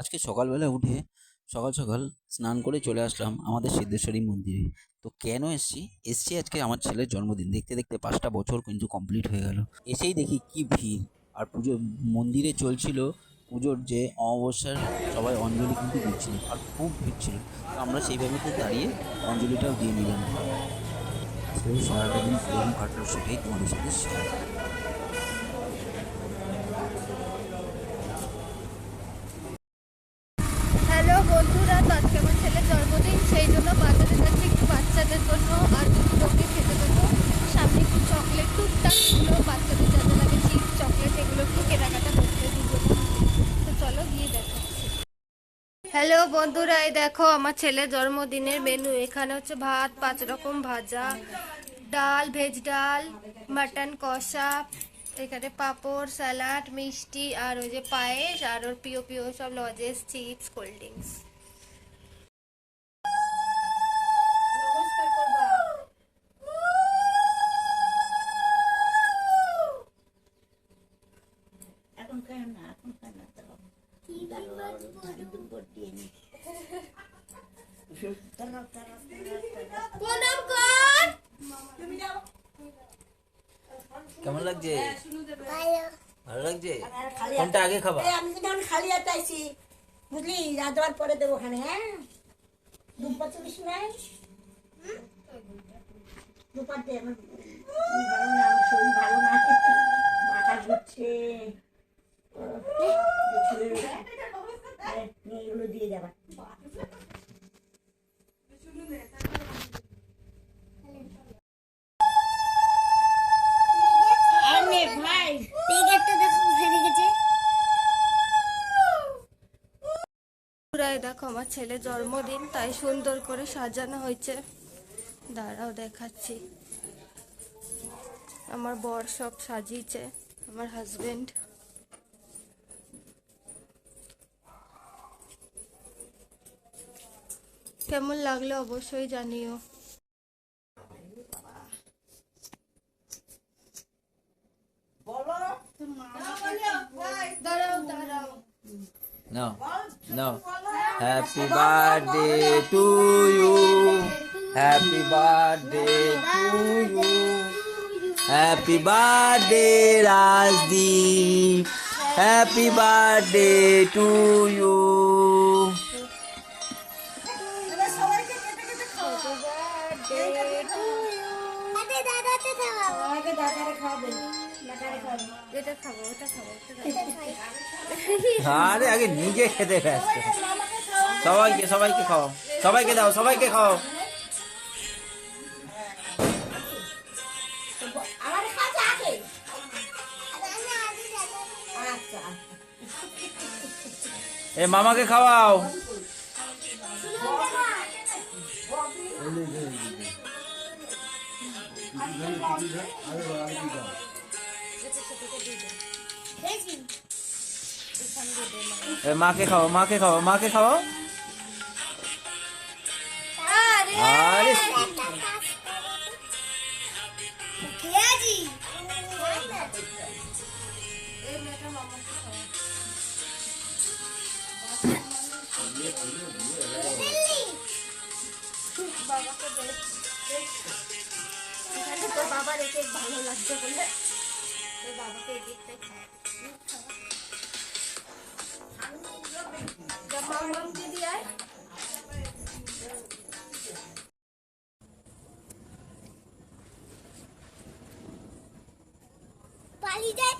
আজকে সকালবেলা উঠে সকাল সকাল স্নান করে চলে আসলাম আমাদের সিদ্ধেশ্বরী মন্দিরে। তো কেন এসছি? এসছি আজকে আমার ছেলের জন্মদিন। দেখতে দেখতে পাঁচটা বছর কিন্তু কমপ্লিট হয়ে গেল। এসেই দেখি কি ভিড়। আর পুজো মন্দিরে চলছিল পুজোর যে অমাবস্যার সবাই অঞ্জলি কিন্তু দিচ্ছিল আর খুব ভিড় ছিল। তো আমরা সেইভাবে দাঁড়িয়ে অঞ্জলিটাও দিয়ে নিলাম। সারাটা দিন কীরকম কাটলো সেটাই তোমাদের সাথে শেয়ার হ্যালো বন্ধুরা তো আজকে আমার ছেলের জন্মদিন সেই জন্য বাজারে যাচ্ছি একটু বাচ্চাদের জন্য আর কিছু লোকে খেতে দেবো সামনে একটু চকলেট টুকটাক এগুলো বাচ্চাদের যা যা লাগে চিপস চকলেট এগুলো একটু কেনাকাটা করতে দিব তো চলো গিয়ে দেখাচ্ছি হ্যালো বন্ধুরা, এই দেখো আমার ছেলের জন্মদিনের মেনু এখানে হচ্ছে ভাত, পাঁচ রকম ভাজা, ডাল ভেজ ডাল মাটন কষা, এখানে পাঁপড় স্যালাড মিষ্টি, আর ওই যে পায়েস, আর ওর প্রিয় প্রিয় সব লজেস, চিপস কোল্ড ড্রিঙ্কস এখন না, এখন কেমন লাগছে? ভালো। লাগছে? খালি কোনটা আগে খাবা? আমি তো যখন খালি হাতে আইছি বুঝলি? রাজবার পরে দেবো ওখানে হ্যাঁ? দুপার চল্লিশ নাই? দুপার দে আমার ভালো না শরীর ভালো না মাথা ঘুরছে। দেখো, আমার ছেলে জন্মদিন, তাই সুন্দর করে সাজানো হয়েছে। দাঁড়াও, দেখাচ্ছি। আমার বর সব সাজিয়েছে, আমার হাজবেন্ড কেমন লাগল অবশ্যই জানিও No. No. Happy birthday to you. Happy birthday to you. Happy birthday, Rajdeep. Happy birthday to you. আরে, আগে নিজে খেতে ব্যস্ত। সবাইকে সবাইকে খাও সবাইকে দাও, সবাইকে খাও এ, মামাকে খাওয়াও। মাকে খাও মাকে খাও মাকে খাও আরে বাবাকে। বাবার একে ভালো লাগছে বলে তোর বাবাকে এই পালিয়ে যায়।